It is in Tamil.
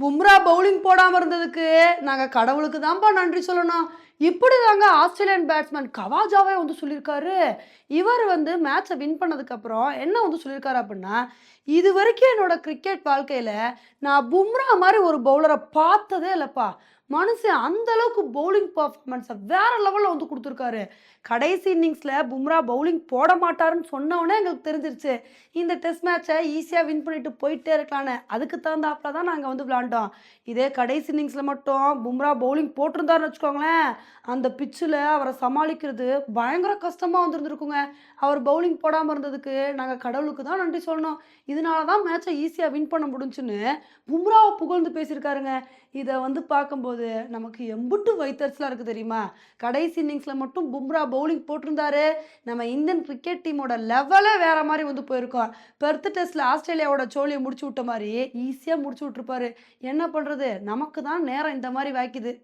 பும்ரா பவுலிங் போடாமல் இருந்ததுக்கு நாங்கள் கடவுளுக்கு தான்ப்பா நன்றி சொல்லணும். இப்படி தாங்க ஆஸ்திரேலியன் பேட்ஸ்மேன் கவாஜாவே வந்து சொல்லியிருக்காரு. இவர் வந்து மேட்சை வின் பண்ணதுக்கப்புறம் என்ன வந்து சொல்லியிருக்காரு அப்படின்னா இது வரைக்கும் என்னோட கிரிக்கெட் வாழ்க்கையில் நான் பும்ரா மாதிரி ஒரு பவுலரை பார்த்ததே இல்லைப்பா. மனுஷன் அந்த அளவுக்கு பவுலிங் பர்ஃபார்மன்ஸை வேற லெவலில் வந்து கொடுத்துருக்காரு. கடைசி இன்னிங்ஸில் பும்ரா பவுலிங் போட மாட்டாருன்னு சொன்னவொடனே எங்களுக்கு தெரிஞ்சிருச்சு. இந்த டெஸ்ட் மேட்சை ஈஸியாக வின் பண்ணிட்டு போயிட்டே இருக்கலான்னு. அதுக்கு தகுந்தாப்புல தான் நாங்கள் வந்து விளாண்டோம் இதே கடைசி இன்னிங்ஸில் மட்டும் பும்ரா பவுலிங் போட்டிருந்தாருன்னு வச்சுக்கோங்களேன். அந்த பிச்சில் அவரை சமாளிக்கிறது பயங்கர கஷ்டமாக வந்துருந்துருக்குங்க. அவர் பவுலிங் போடாமல் இருந்ததுக்கு நாங்கள் கடவுளுக்கு தான் நன்றி சொல்லணும். இதனால தான் மேட்சை ஈஸியாக வின் பண்ண முடிஞ்சுன்னு பும்ராவை புகழ்ந்து பேசியிருக்காருங்க. இதை வந்து பார்க்கும்போது நமக்கு எம்புட்டு வைத்தர்ஸ்லாம் இருக்குது தெரியுமா? கடைசி இன்னிங்ஸில் மட்டும் பும்ரா பவுலிங் போட்டிருந்தாரு. நம்ம இந்தியன் கிரிக்கெட் டீமோட லெவலே வேற மாதிரி வந்து போயிருக்கோம். பெர்த் டெஸ்ட்டில் ஆஸ்திரேலியாவோட சோழியை முடிச்சு விட்ட மாதிரி ஈஸியாக முடிச்சு விட்ருப்பாரு என்ன பண்ணுறது நமக்கு தான் நேரம் இந்த மாதிரி வாய்க்குது.